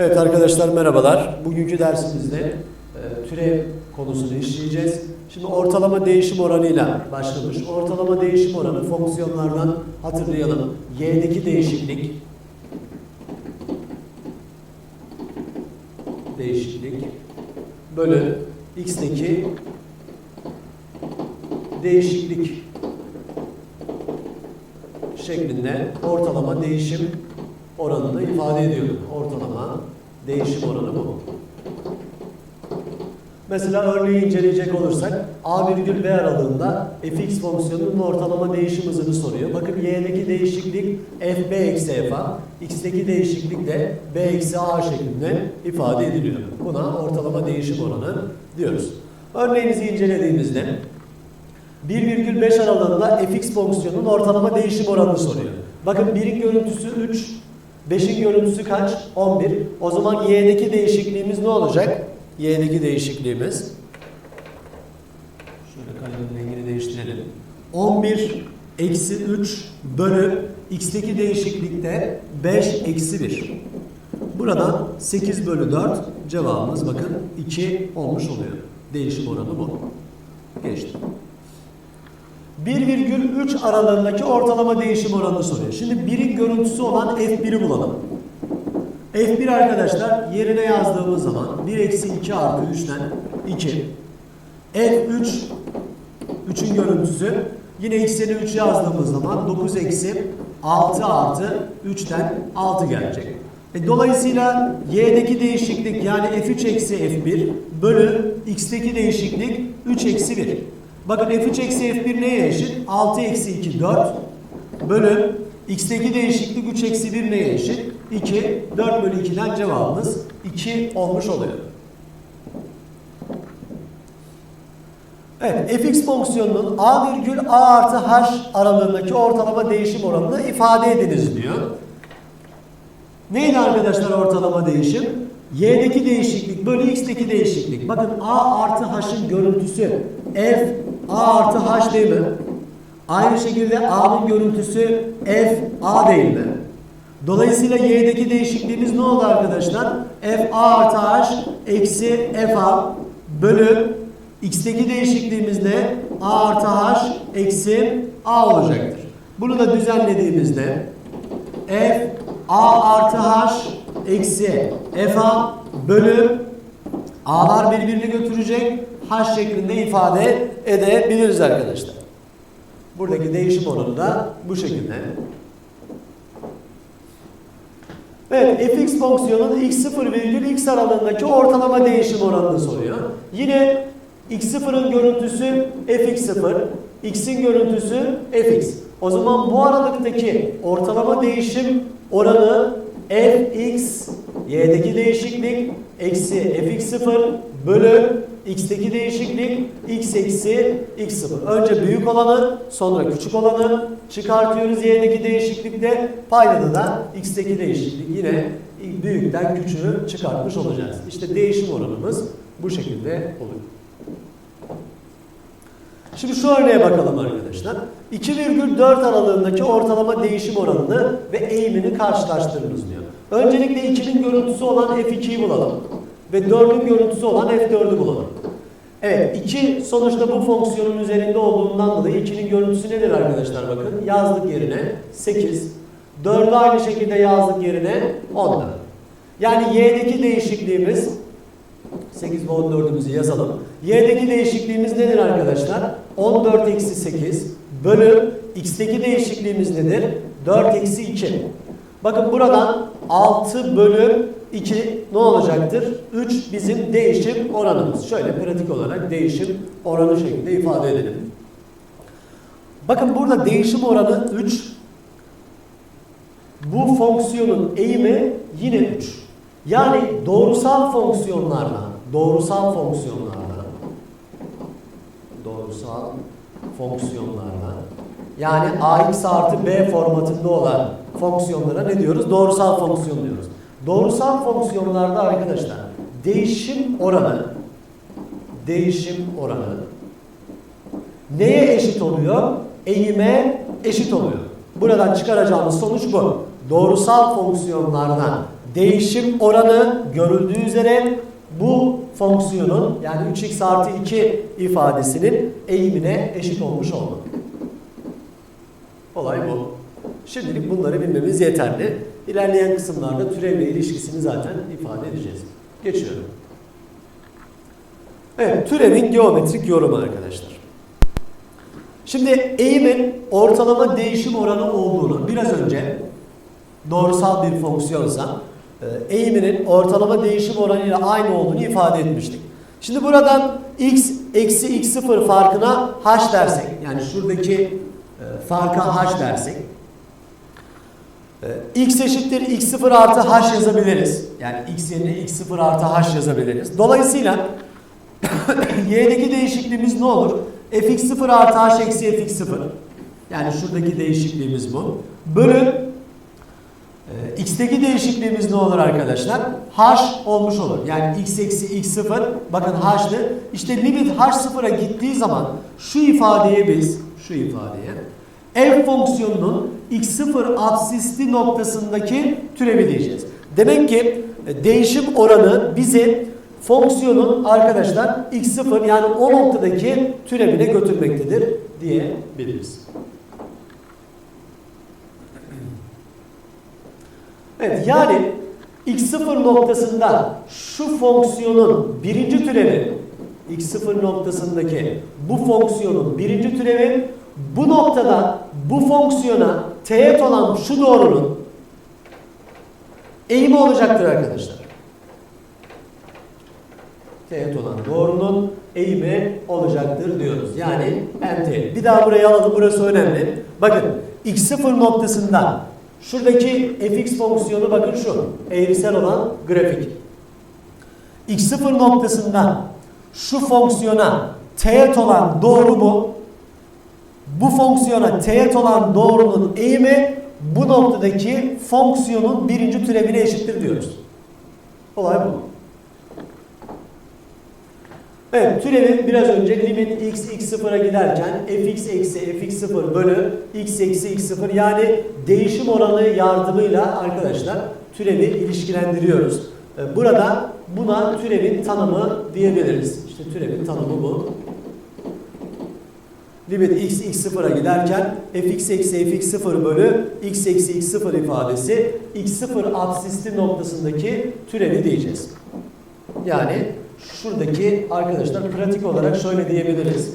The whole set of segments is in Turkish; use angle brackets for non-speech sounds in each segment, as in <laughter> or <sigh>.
Evet arkadaşlar merhabalar. Bugünkü dersimizde e, türev konusunu işleyeceğiz. Şimdi ortalama değişim oranıyla başlamış. Ortalama değişim oranı fonksiyonlardan hatırlayalım. Y'deki değişiklik değişiklik bölü x'teki değişiklik şeklinde ortalama değişim oranını ifade ediyor. Ortalama değişim oranı bu. Mesela örneği inceleyecek olursak A virgül B aralığında fx fonksiyonunun ortalama değişim hızını soruyor. Bakın y'deki değişiklik fb eksi fa, x'teki değişiklik de b eksi a şeklinde ifade ediliyor. Buna ortalama değişim oranı diyoruz. Örneğimizi incelediğimizde 1,5 aralığında fx fonksiyonunun ortalama değişim oranını soruyor. Bakın 1'in görüntüsü 3, 5'in görüntüsü kaç? 11. O zaman y'deki değişikliğimiz ne olacak? Y'deki değişikliğimiz şöyle kalemin rengini değiştirelim. 11 eksi 3 bölü x'teki değişiklikte 5 eksi 1. Buradan 8 bölü 4 cevabımız bakın 2 olmuş oluyor. Değişim oranı bu. Geçti. 1,3 aralığındaki ortalama değişim oranını soruyor. Şimdi 1'in görüntüsü olan F1'i bulalım. F1 arkadaşlar yerine yazdığımız zaman 1 eksi 2 artı 3'ten 2. F3 3'ün görüntüsü yine x'ini 3 yazdığımız zaman 9 eksi 6 artı 3'ten 6 gelecek. E, dolayısıyla y'deki değişiklik yani f3 eksi f1 bölü x'teki değişiklik 3 eksi 1. Bakın f3 eksi f1 neye eşit? 6 eksi 2 4 bölü x'teki değişiklik 3 eksi 1 neye eşit? 2. 4 bölü 2'den cevabımız 2 olmuş oluyor. Evet, fx fonksiyonunun a virgül a artı h aralığındaki ortalama değişim oranını ifade ediniz diyor. Neydi arkadaşlar ortalama değişim? y'deki değişiklik bölü x'teki değişiklik. Bakın a artı h'ın görüntüsü f a artı h değil mi? Aynı şekilde a'nın görüntüsü f a değil mi? Dolayısıyla y'deki değişikliğimiz ne oldu arkadaşlar? f a artı h eksi f a bölü x'teki değişikliğimiz de a artı h eksi a olacaktır. Bunu da düzenlediğimizde f a artı h eksi f a bölü a'lar birbirini götürecek h şeklinde ifade edebiliriz arkadaşlar. Buradaki değişim oranı da bu şekilde. Evet, fx fonksiyonun x0 virgül x aralığındaki ortalama değişim oranını soruyor. Yine x0'ın görüntüsü fx0, x'in görüntüsü fx. O zaman bu aralıktaki ortalama değişim oranı fx, y'deki değişiklik eksi fx0 bölü x'teki değişiklik x eksi x0. Önce büyük olanı sonra küçük olanı çıkartıyoruz y'deki değişiklikte. Paydada da x'teki değişiklik yine büyükten küçüğü çıkartmış olacağız. İşte değişim oranımız bu şekilde oluyor. Şimdi şu örneğe bakalım arkadaşlar. 2,4 aralığındaki ortalama değişim oranını ve eğimini karşılaştırınız diyor. Öncelikle 2'nin görüntüsü olan F2'yi bulalım. Ve 4'ün görüntüsü olan F4'ü bulalım. Evet 2 sonuçta bu fonksiyonun üzerinde olduğundan dolayı 2'nin görüntüsü nedir arkadaşlar bakın. Yazdık yerine 8. 4'ü aynı şekilde yazdık yerine 10. Yani y'deki değişikliğimiz 8 ve 14'ümüzü yazalım. Y'deki değişikliğimiz nedir arkadaşlar? 14 eksi 8 bölü x'teki değişikliğimiz nedir? 4 eksi 2. Bakın buradan 6 bölü 2 ne olacaktır? 3 bizim değişim oranımız. Şöyle pratik olarak değişim oranı şeklinde ifade edelim. Bakın burada değişim oranı 3. Bu fonksiyonun eğimi yine 3. Yani doğrusal fonksiyonlarla, doğrusal fonksiyonlarla, doğrusal fonksiyonlarla, yani ax artı b formatında olan fonksiyonlara ne diyoruz? Doğrusal fonksiyon diyoruz. Doğrusal fonksiyonlarda arkadaşlar değişim oranı, değişim oranı neye eşit oluyor? Eğime eşit oluyor. Buradan çıkaracağımız sonuç bu. Doğrusal fonksiyonlardan değişim oranı görüldüğü üzere bu fonksiyonun yani 3x artı 2 ifadesinin eğimine eşit olmuş oldu. Olay bu. Şimdilik bunları bilmemiz yeterli. İlerleyen kısımlarda türevle ilişkisini zaten ifade edeceğiz. Geçiyorum. Evet, türevin geometrik yorumu arkadaşlar. Şimdi eğimin ortalama değişim oranı olduğunu biraz önce doğrusal bir fonksiyonsa e, eğiminin ortalama değişim oranıyla aynı olduğunu ifade etmiştik. Şimdi buradan x eksi x0 farkına h dersek yani şuradaki e, farka h dersek x eşittir x0 artı h yazabiliriz. Yani x yerine x0 artı h yazabiliriz. Dolayısıyla <coughs> y'deki değişikliğimiz ne olur? fx0 artı h eksi fx0 yani şuradaki değişikliğimiz bu. Bölü ee, X'teki değişikliğimiz ne olur arkadaşlar? H olmuş olur. Yani x eksi x0 bakın h'tı. İşte limit h sıfıra gittiği zaman şu ifadeye biz şu ifadeye f fonksiyonunun x0 absisli noktasındaki türevi diyeceğiz. Demek ki e, değişim oranı bizi fonksiyonun arkadaşlar x0 yani o noktadaki türevine götürmektedir diyebiliriz. Evet yani x0 noktasında şu fonksiyonun birinci türevi x0 noktasındaki bu fonksiyonun birinci türevi bu noktada bu fonksiyona teğet olan şu doğrunun eğimi olacaktır arkadaşlar. Teğet olan doğrunun eğimi olacaktır diyoruz. Yani mt. Bir daha buraya alalım. Burası önemli. Bakın x0 noktasında Şuradaki fx fonksiyonu bakın şu. Eğrisel olan grafik. x0 noktasında şu fonksiyona teğet olan doğru bu. Bu fonksiyona teğet olan doğrunun eğimi bu noktadaki fonksiyonun birinci türevine eşittir diyoruz. Olay bu. Evet türevi biraz önce limit x x sıfıra giderken fx eksi fx sıfır bölü x eksi x sıfır yani değişim oranı yardımıyla arkadaşlar türevi ilişkilendiriyoruz. Ee, burada buna türevin tanımı diyebiliriz. İşte türevin tanımı bu. Limit x x sıfıra giderken fx eksi fx sıfır bölü x eksi x sıfır ifadesi x sıfır absisli noktasındaki türevi diyeceğiz. Yani şuradaki arkadaşlar pratik olarak şöyle diyebiliriz.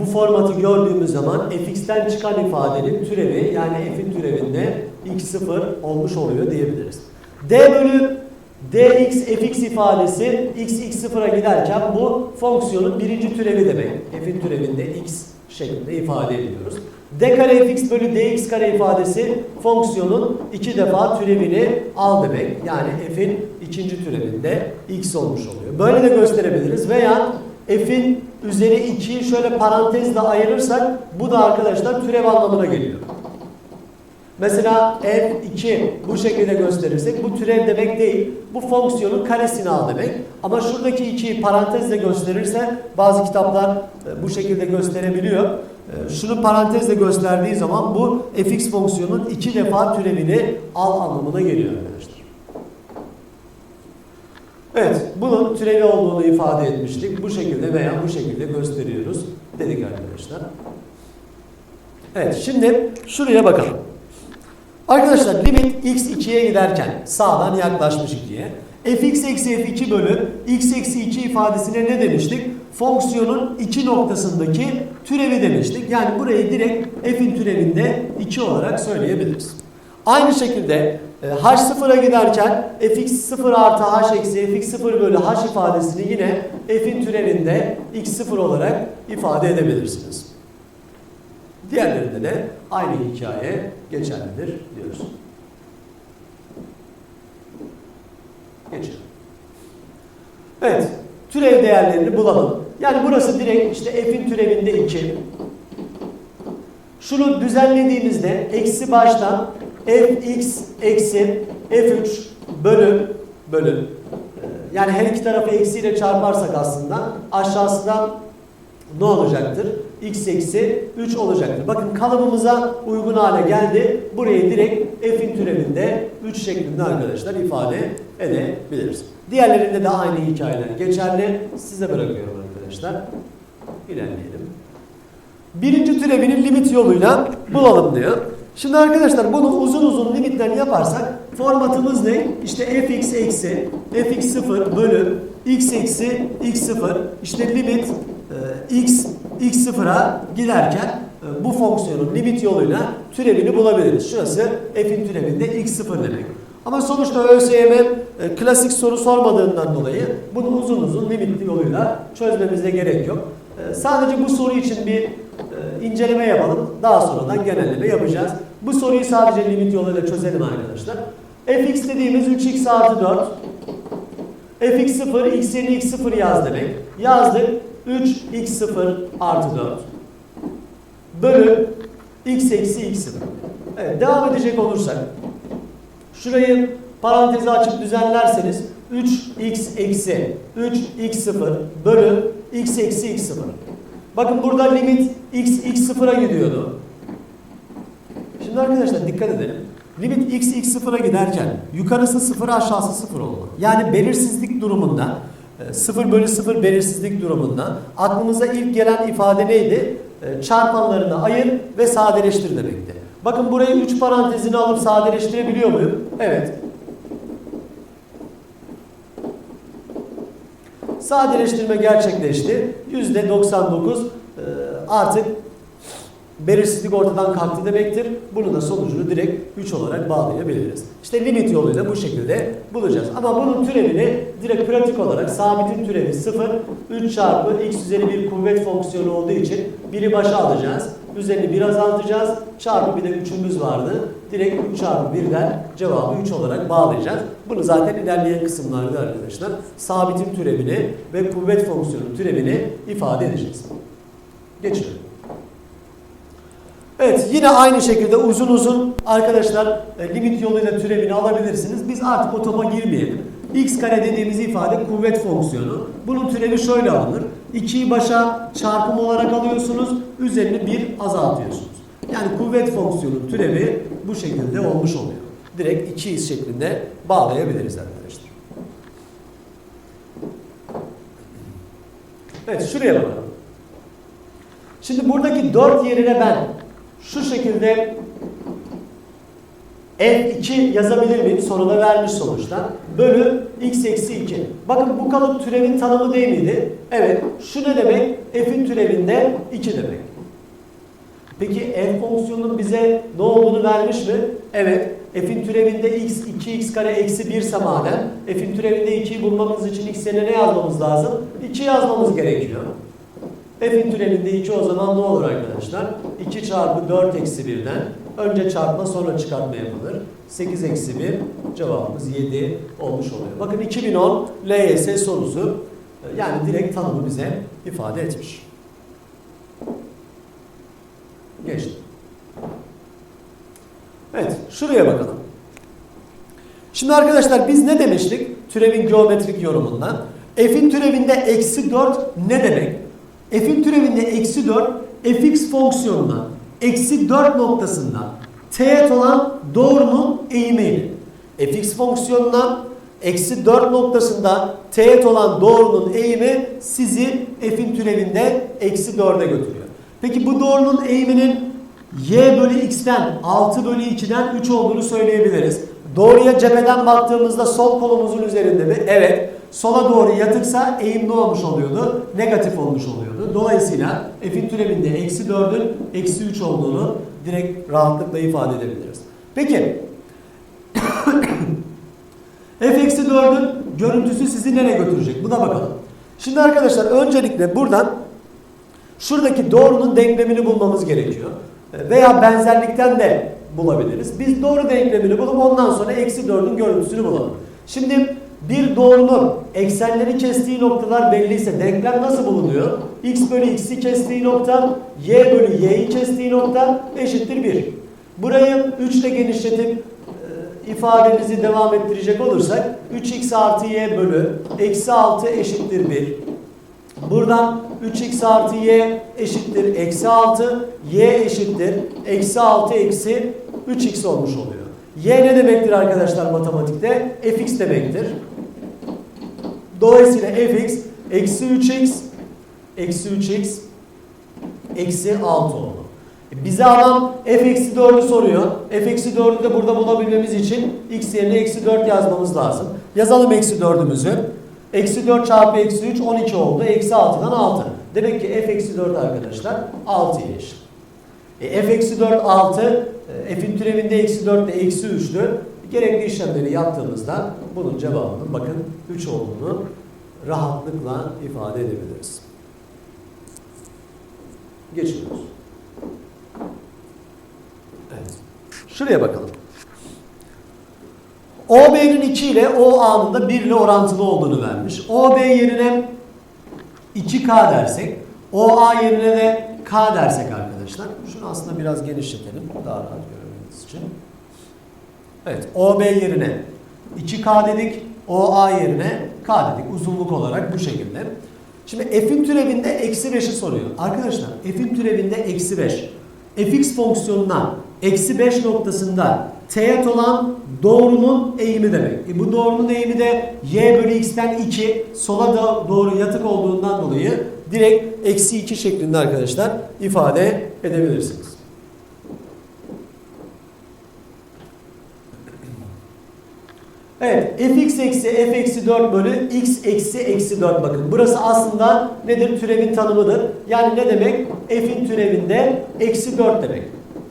Bu formatı gördüğümüz zaman fx'ten çıkan ifadenin türevi yani f'in türevinde x0 olmuş oluyor diyebiliriz. d bölü dx fx ifadesi x x0'a giderken bu fonksiyonun birinci türevi demek. f'in türevinde x şeklinde ifade ediyoruz d kare fx bölü dx kare ifadesi fonksiyonun iki defa türevini al demek. Yani f'in ikinci türevinde x olmuş oluyor. Böyle de gösterebiliriz veya f'in üzeri 2'yi şöyle parantezle ayırırsak bu da arkadaşlar türev anlamına geliyor. Mesela f2 bu şekilde gösterirsek bu türev demek değil. Bu fonksiyonun karesini al demek. Ama şuradaki 2'yi parantezle gösterirse bazı kitaplar e, bu şekilde gösterebiliyor. E, şunu parantezle gösterdiği zaman bu fx fonksiyonun iki defa türevini al anlamına geliyor arkadaşlar. Evet, bunun türevi olduğunu ifade etmiştik. Bu şekilde veya bu şekilde gösteriyoruz dedik arkadaşlar. Evet, şimdi şuraya bakalım. Arkadaşlar limit x 2'ye giderken sağdan yaklaşmış 2'ye. fx eksi f2 bölü x eksi 2 ifadesine ne demiştik? Fonksiyonun 2 noktasındaki türevi demiştik. Yani burayı direkt f'in türevinde 2 olarak söyleyebiliriz. Aynı şekilde e, h sıfıra giderken fx 0 artı h eksi fx 0 bölü h ifadesini yine f'in türevinde x 0 olarak ifade edebilirsiniz. Diğerlerinde de aynı hikaye geçerlidir diyoruz. Geçelim. Evet, türev değerlerini bulalım. Yani burası direkt işte f'in türevinde 2. Şunu düzenlediğimizde eksi baştan fx eksi f3 bölü bölü yani her iki tarafı eksiyle çarparsak aslında aşağısından ne olacaktır? X eksi 3 olacaktır. Bakın kalıbımıza uygun hale geldi. Burayı direkt f'in türevinde 3 şeklinde arkadaşlar ifade edebiliriz. Diğerlerinde de aynı hikayeler geçerli. Size bırakıyorum arkadaşlar. İlerleyelim. Birinci türevinin limit yoluyla bulalım diyor. Şimdi arkadaşlar bunu uzun uzun limitlerini yaparsak formatımız ne? İşte fx eksi fx0 bölü x eksi x0 işte limit e, x x0'a giderken e, bu fonksiyonun limit yoluyla türevini bulabiliriz. Şurası f'in türevinde x0 demek. Ama sonuçta ÖSYM e, klasik soru sormadığından dolayı bunu uzun uzun limitli yoluyla çözmemize gerek yok. E, Sadece bu soru için bir inceleme yapalım. Daha sonradan genelleme yapacağız. Bu soruyu sadece limit yoluyla çözelim arkadaşlar. fx dediğimiz 3x artı 4. fx0 x yerine x0 yaz demek. Yazdık. 3x0 artı 4. Bölü x eksi x0. Evet devam edecek olursak. Şurayı parantezi açıp düzenlerseniz 3x eksi 3x0 bölü x eksi x0. Bakın burada limit x x0'a gidiyordu. Şimdi arkadaşlar dikkat edelim. Limit x x0'a giderken yukarısı 0 aşağısı 0 oldu. Yani belirsizlik durumunda 0 bölü 0 belirsizlik durumunda aklımıza ilk gelen ifade neydi? E, Çarpanlarını ayır ve sadeleştir demekti. Bakın burayı 3 parantezini alıp sadeleştirebiliyor muyum? Evet. Sadeleştirme gerçekleşti. %99 e, artık belirsizlik ortadan kalktı demektir. Bunun da sonucunu direkt 3 olarak bağlayabiliriz. İşte limit yoluyla bu şekilde bulacağız. Ama bunun türevini direkt pratik olarak sabitin türevi 0, 3 çarpı x üzeri bir kuvvet fonksiyonu olduğu için biri başa alacağız. Üzerini bir azaltacağız. Çarpı bir de 3'ümüz vardı. Direkt 3 çarpı 1'den cevabı 3 olarak bağlayacağız. Bunu zaten ilerleyen kısımlarda arkadaşlar sabitin türevini ve kuvvet fonksiyonunun türevini ifade edeceğiz. Geçiyorum. Evet yine aynı şekilde uzun uzun arkadaşlar e, limit yoluyla türevini alabilirsiniz. Biz artık o topa girmeyelim. x kare dediğimiz ifade kuvvet fonksiyonu. Bunun türevi şöyle alınır. 2'yi başa çarpım olarak alıyorsunuz. Üzerini 1 azaltıyorsunuz. Yani kuvvet fonksiyonun türevi bu şekilde olmuş oluyor. Direkt 2 iz şeklinde bağlayabiliriz arkadaşlar. Evet şuraya bakalım. Şimdi buradaki 4 yerine ben şu şekilde F2 yazabilir miyim? Soruda vermiş sonuçta. Bölü x eksi 2. Bakın bu kalıp türevin tanımı değil miydi? Evet. Şu ne demek? F'in türevinde 2 demek. Peki f fonksiyonunun bize ne olduğunu vermiş mi? Evet. F'in türevinde x 2x kare eksi 1 ise madem F'in türevinde 2'yi bulmamız için x yerine ne yazmamız lazım? 2 yazmamız gerekiyor. F'in türevinde 2 o zaman ne olur arkadaşlar? 2 çarpı 4 eksi 1'den önce çarpma sonra çıkartma yapılır. 8 eksi 1 cevabımız 7 olmuş oluyor. Bakın 2010 LYS sorusu yani direkt tanımı bize ifade etmiş. Geçtim. Evet şuraya bakalım. Şimdi arkadaşlar biz ne demiştik? Türevin geometrik yorumundan. F'in türevinde eksi 4 ne demek? F'in türevinde eksi 4 fx fonksiyonuna eksi 4 noktasında teğet olan doğrunun eğimiydi. fx fonksiyonuna eksi 4 noktasında teğet olan doğrunun eğimi sizi f'in türevinde eksi 4'e götürüyor. Peki bu doğrunun eğiminin y bölü x'ten 6 bölü 2'den 3 olduğunu söyleyebiliriz. Doğruya cepheden baktığımızda sol kolumuzun üzerinde mi? Evet. Sola doğru yatıksa eğim ne olmuş oluyordu? Negatif olmuş oluyordu. Dolayısıyla f'in türevinde eksi 4'ün eksi 3 olduğunu direkt rahatlıkla ifade edebiliriz. Peki <coughs> f eksi 4'ün görüntüsü sizi nereye götürecek? Buna bakalım. Şimdi arkadaşlar öncelikle buradan şuradaki doğrunun denklemini bulmamız gerekiyor. Veya benzerlikten de bulabiliriz. Biz doğru denklemini bulup ondan sonra eksi 4'ün görüntüsünü bulalım. Şimdi bir doğrunun eksenleri kestiği noktalar belliyse denklem nasıl bulunuyor? x bölü x'i kestiği nokta, y bölü y'yi kestiği nokta eşittir 1. Burayı 3 ile genişletip e, ifademizi devam ettirecek olursak 3x artı y bölü eksi 6 eşittir 1. Buradan 3x artı y eşittir eksi 6. Y eşittir eksi 6 eksi 3x olmuş oluyor. Y ne demektir arkadaşlar matematikte? fx demektir. Dolayısıyla fx eksi 3x eksi 3x eksi 6 oldu. E, Bize adam f eksi 4'ü soruyor. f eksi 4'ü de burada bulabilmemiz için x yerine eksi 4 yazmamız lazım. Yazalım eksi 4'ümüzü. Eksi 4 çarpı eksi 3 12 oldu. Eksi 6'dan 6. Demek ki f eksi 4 arkadaşlar 6'ya eşit. E, f eksi 4 6. E, f'in türevinde eksi 4 de eksi 3'tü. Gerekli işlemleri yaptığımızda bunun cevabının bakın 3 olduğunu rahatlıkla ifade edebiliriz. Geçiyoruz. Evet. Şuraya bakalım. OB'nin 2 ile OA'nın da 1 ile orantılı olduğunu vermiş. OB yerine 2K dersek, OA yerine de K dersek arkadaşlar. Şunu aslında biraz genişletelim. Daha rahat görmeniz için. Evet, OB yerine 2K dedik, OA yerine K dedik. Uzunluk olarak bu şekilde. Şimdi f'in türevinde eksi 5'i soruyor. Arkadaşlar f'in türevinde eksi 5. fx fonksiyonuna eksi 5 noktasında teğet olan doğrunun eğimi demek. E bu doğrunun eğimi de y bölü x'ten 2 sola da doğru yatık olduğundan dolayı direkt eksi 2 şeklinde arkadaşlar ifade edebilirsiniz. Evet, fx eksi f eksi 4 bölü x eksi eksi 4 bakın. Burası aslında nedir? Türevin tanımıdır. Yani ne demek? f'in türevinde eksi 4 demek.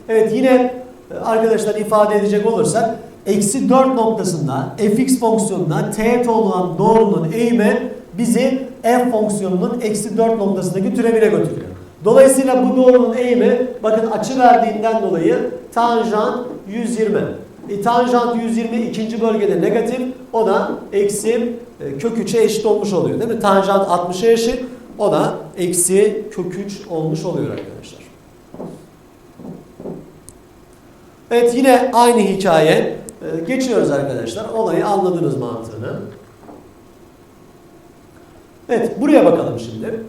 Evet yine e, arkadaşlar ifade edecek olursak eksi 4 noktasında fx fonksiyonuna teğet olan doğrunun eğimi bizi f fonksiyonunun eksi 4 noktasındaki türevine götürüyor. Dolayısıyla bu doğrunun eğimi bakın açı verdiğinden dolayı tanjant 120. E, tanjant 120 ikinci bölgede negatif. O da eksi e, kök 3'e eşit olmuş oluyor değil mi? Tanjant 60'a eşit. O da eksi kök 3 olmuş oluyor arkadaşlar. Evet yine aynı hikaye. E, geçiyoruz arkadaşlar. Olayı anladınız mantığını. Evet buraya bakalım şimdi.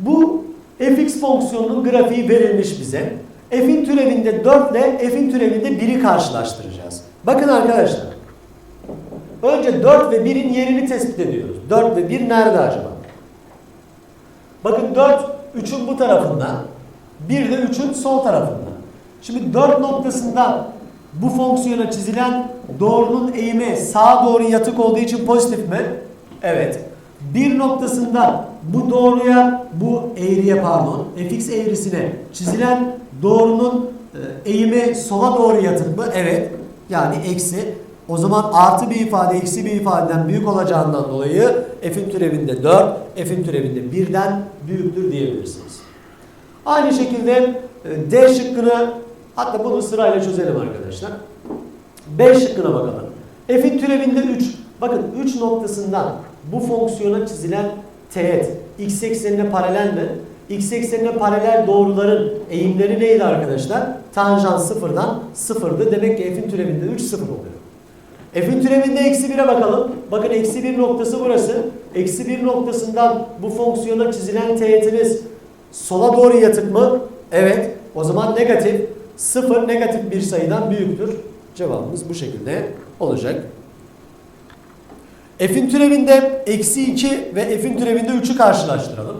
Bu fx fonksiyonunun grafiği verilmiş bize. F'in türevinde 4 ile F'in türevinde 1'i karşılaştıracağız. Bakın arkadaşlar. Önce 4 ve 1'in yerini tespit ediyoruz. 4 ve 1 nerede acaba? Bakın 4 3'ün bu tarafında. 1 de 3'ün sol tarafında. Şimdi 4 noktasında bu fonksiyona çizilen doğrunun eğimi sağa doğru yatık olduğu için pozitif mi? Evet. Bir noktasında bu doğruya, bu eğriye pardon, fx eğrisine çizilen doğrunun e, eğimi sola doğru yatık mı? Evet. Yani eksi. O zaman artı bir ifade eksi bir ifadeden büyük olacağından dolayı f'in türevinde 4, f'in türevinde 1'den büyüktür diyebilirsiniz. Aynı şekilde e, D şıkkını hatta bunu sırayla çözelim arkadaşlar. B şıkkına bakalım. F'in türevinde 3. Bakın 3 noktasından bu fonksiyona çizilen teğet x eksenine paralel mi? X eksenine paralel doğruların eğimleri neydi arkadaşlar? Tanjant sıfırdan sıfırdı. Demek ki f'in türevinde 3 sıfır oluyor. F'in türevinde eksi 1'e bakalım. Bakın eksi 1 noktası burası. Eksi 1 noktasından bu fonksiyona çizilen teğetiniz sola doğru yatık mı? Evet. O zaman negatif. Sıfır negatif bir sayıdan büyüktür. Cevabımız bu şekilde olacak. F'in türevinde eksi 2 ve f'in türevinde 3'ü karşılaştıralım.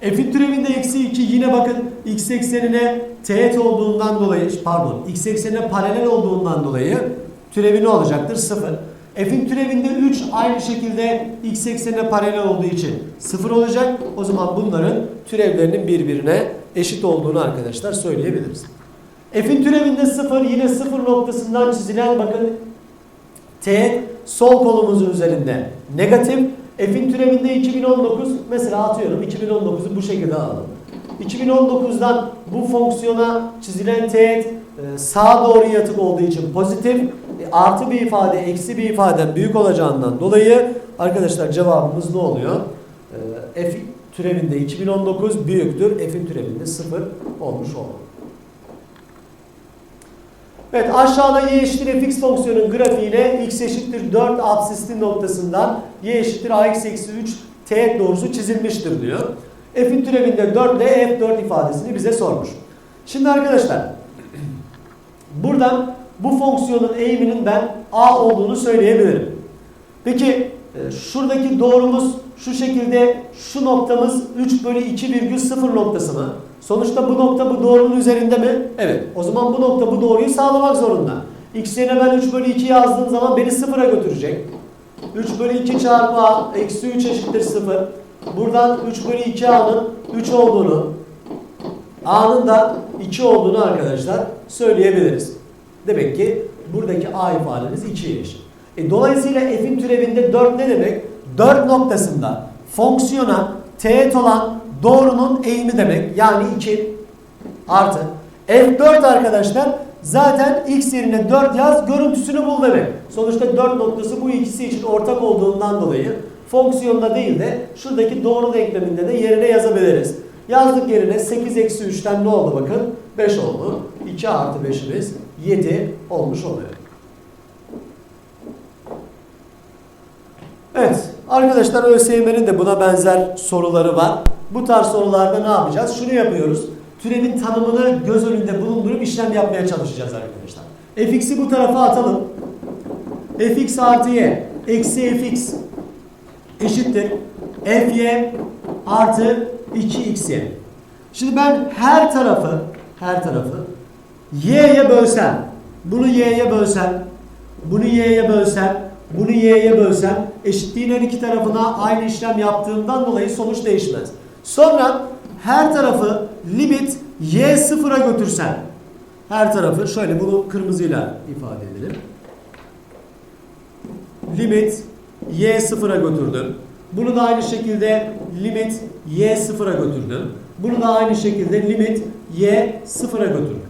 F'in türevinde eksi 2 yine bakın x eksenine teğet olduğundan dolayı pardon x eksenine paralel olduğundan dolayı türevi ne olacaktır? 0. F'in türevinde 3 aynı şekilde x eksenine paralel olduğu için 0 olacak. O zaman bunların türevlerinin birbirine eşit olduğunu arkadaşlar söyleyebiliriz. F'in türevinde 0 yine 0 noktasından çizilen bakın teğet sol kolumuzun üzerinde negatif. F'in türevinde 2019 mesela atıyorum 2019'u bu şekilde alalım. 2019'dan bu fonksiyona çizilen teğet e, sağa doğru yatık olduğu için pozitif e, artı bir ifade eksi bir ifadeden büyük olacağından dolayı arkadaşlar cevabımız ne oluyor? E, F türevinde 2019 büyüktür. F'in türevinde 0 olmuş oldu. Evet aşağıda y eşittir fx fonksiyonun grafiğine x eşittir 4 absisli noktasından y eşittir ax eksi 3 teğet doğrusu çizilmiştir diyor. F'in türevinde 4 ile F4 ifadesini bize sormuş. Şimdi arkadaşlar buradan bu fonksiyonun eğiminin ben A olduğunu söyleyebilirim. Peki e, şuradaki doğrumuz şu şekilde şu noktamız 3 bölü 2 virgül 0 noktası mı? Sonuçta bu nokta bu doğrunun üzerinde mi? Evet. O zaman bu nokta bu doğruyu sağlamak zorunda. X yerine ben 3 bölü 2 yazdığım zaman beni sıfıra götürecek. 3 bölü 2 çarpı A eksi 3 eşittir 0. Buradan 3 bölü 2 A'nın 3 olduğunu A'nın da 2 olduğunu arkadaşlar söyleyebiliriz. Demek ki buradaki A ifademiz 2'ye eşit. E, dolayısıyla f'in türevinde 4 ne demek? 4 noktasında fonksiyona teğet olan doğrunun eğimi demek. Yani 2 artı. F4 arkadaşlar zaten x yerine 4 yaz görüntüsünü bul demek. Sonuçta 4 noktası bu ikisi için ortak olduğundan dolayı fonksiyonda değil de şuradaki doğru denkleminde de yerine yazabiliriz. Yazdık yerine 8 eksi 3'ten ne oldu bakın? 5 oldu. 2 artı 5'imiz 7 olmuş oluyor. Evet arkadaşlar ÖSYM'nin de buna benzer soruları var. Bu tarz sorularda ne yapacağız? Şunu yapıyoruz. Türevin tanımını göz önünde bulundurup işlem yapmaya çalışacağız arkadaşlar. fx'i bu tarafa atalım. fx artı y eksi fx eşittir fy artı 2xy. Şimdi ben her tarafı her tarafı y'ye bölsem, bunu y'ye bölsem, bunu y'ye bölsem, bunu y'ye bölsem eşitliğin her iki tarafına aynı işlem yaptığımdan dolayı sonuç değişmez. Sonra her tarafı limit y sıfıra götürsem her tarafı şöyle bunu kırmızıyla ifade edelim. Limit y sıfıra götürdüm. Bunu da aynı şekilde limit y sıfıra götürdüm. Bunu da aynı şekilde limit y sıfıra götürdüm.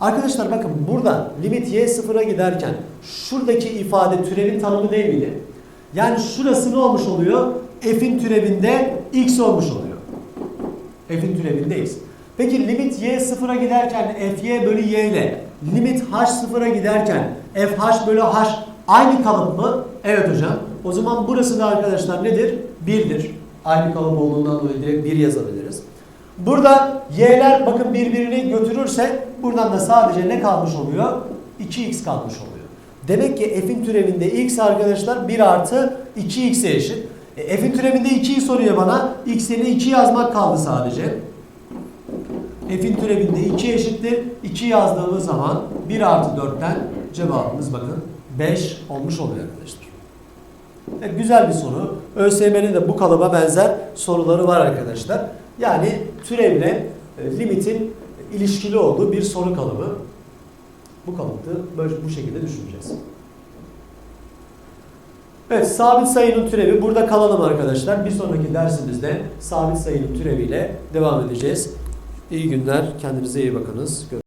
Arkadaşlar bakın burada limit y sıfıra giderken şuradaki ifade türevin tanımı değil miydi? Yani şurası ne olmuş oluyor? F'in türevinde x olmuş oluyor. F'in türevinde x. Peki limit y sıfıra giderken fy bölü y ile limit h sıfıra giderken fh bölü h aynı kalıp mı? Evet hocam. O zaman burası da arkadaşlar nedir? 1'dir. Aynı kalıp olduğundan dolayı direkt 1 yazabiliriz. Burada y'ler bakın birbirini götürürse buradan da sadece ne kalmış oluyor? 2x kalmış oluyor. Demek ki f'in türevinde x arkadaşlar 1 artı 2x'e eşit. E, f'in türevinde 2'yi soruyor bana. x yerine 2 yazmak kaldı sadece. f'in türevinde 2 eşittir. 2 yazdığımız zaman 1 artı 4'ten cevabımız bakın 5 olmuş oluyor arkadaşlar. Evet, güzel bir soru. ÖSYM'nin de bu kalıba benzer soruları var arkadaşlar. Yani türevle e, limitin ilişkili olduğu bir soru kalıbı. Bu kalıptı. Böyle bu şekilde düşüneceğiz. Evet, sabit sayının türevi. Burada kalalım arkadaşlar. Bir sonraki dersimizde sabit sayının türeviyle devam edeceğiz. İyi günler. Kendinize iyi bakınız. Görüşmek